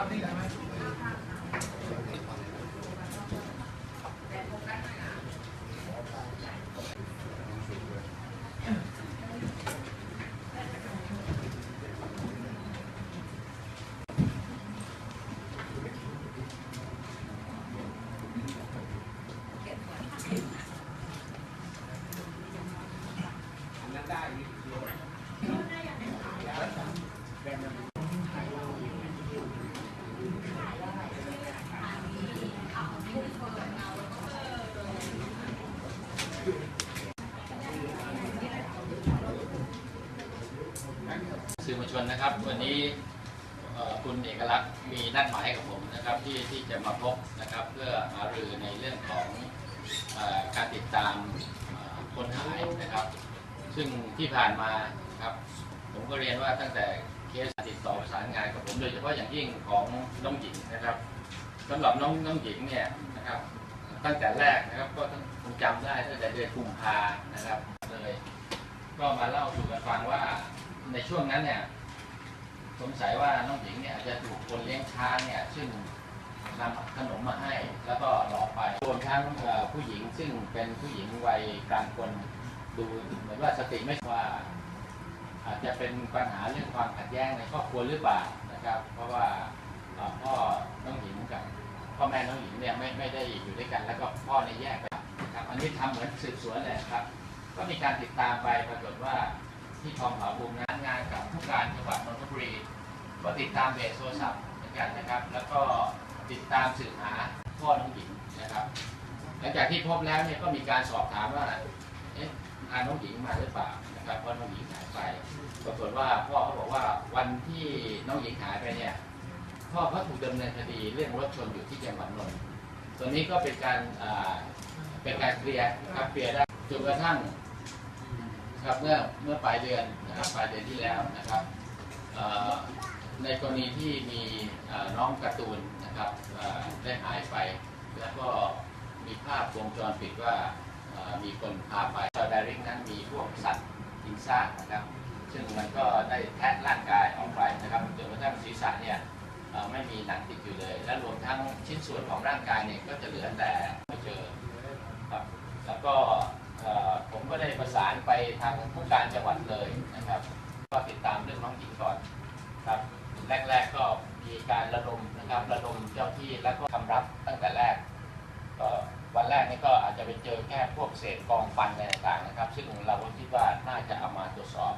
ครับนี่ได้ไหม สื่อมวล ชนนะครับ วันนี้คุณเอกลักษณ์มีนัดหมายกับผมนะครับที่ที่จะมาพบนะครับเพื่อหารือในเรื่องของอการติดตามคนหายนะครับ ซึ่งที่ผ่านมาครับผมก็เรียนว่าตั้งแต่เคสติดต่อประสานงานกับผมโดยเฉพาะอย่างยิ่งของน้องหญิงนะครับสำหรับน้องน้องหญิงเนี่ยนะครับ ตั้งแต่แรกนะครับก็ต้องจำได้ตั้งแต่เดือนกุมภานะครับเลยก็มาเล่าสู่กันฟังว่าในช่วงนั้นเนี่ย สงสัยว่าน้องหญิงเนี่ยอาจจะถูกคนเลี้ยงช้างเนี่ยซึ่งนำขนมมาให้ แล้วก็หลอกไปรวมทั้งเอ่อผู้หญิงซึ่งเป็นผู้หญิงวัยกลางคนดูเหมือนว่าสติไม่ว่า อาจจะเป็นปัญหาเรื่องความขัดแย้งในครอบครัวหรือเปล่านะครับ เพราะว่าเอ่อพ่อน้องหญิงกับพ่อแม่น้องหญิงเนี่ยไม่ไม่ได้อยู่ด้วยกันแล้วก็พ่อในยแยกไปนะครับ อันนี้ทำเหมือนสืบสวนเลยครับ ก็มีการติดตามไปปรากฏว่า ที่ทองผาภูมินั้นงานกับผู้การจังหวัดนนทบุรีก็ติดตามเบสโทรศัพท์เหมือนกันนะครับ แล้วก็ติดตามสืบหาพ่อน้องหญิงนะครับ หลังจากที่พบแล้วเนี่ยก็มีการสอบถามว่าเอ๊ะพาน้องหญิงมาหรือเปล่านะครับเพราะน้องหญิงหายไปปรากฏว่าพ่อเขาบอกว่าวันที่น้องหญิงหายไปเนี่ยพ่อเขาถูกดำเนินคดีเรื่องรถชนอยู่ที่จังหวัดนนท์ตัวนี้ก็เป็นการเป็นการเคลียร์นะครับเคลียร์ได้จนกระทั่ง ครับเมื่อเมื่อปลายเดือนนะครับปลายเดือนที่แล้วนะครับในกรณีที่มีน้องการ์ตูนนะครับได้หายไป แล้วก็มีภาพวงจรปิดว่ามีคนพาไปซอยไดริงนั้นมีพวกสัตว์กินซากนะครับ ซึ่งมันก็ได้แทะร่างกายออกไปนะครับจนกระทั่งศีรษะเนี่ยไม่มีหนังติดอยู่เลย และรวมทั้งชิ้นส่วนของร่างกายเนี่ยก็จะเหลือแต่ไม่เจอครับแล้วก็ ก็ได้ประสานไปทางผู้การจังหวัดเลยนะครับ ก็ติดตามเรื่องน้องหญิงก่อนครับแรก ๆก็มีการระดมนะครับระดมเจ้าที่แล้วก็คำรับตั้งแต่แรกก็วันแรกนี่ก็อาจจะไปเจอแค่พวกเศษกองฟันอะไรต่างๆนะครับ ซึ่งเราก็คิดว่าน่าจะเอามาตรวจสอบ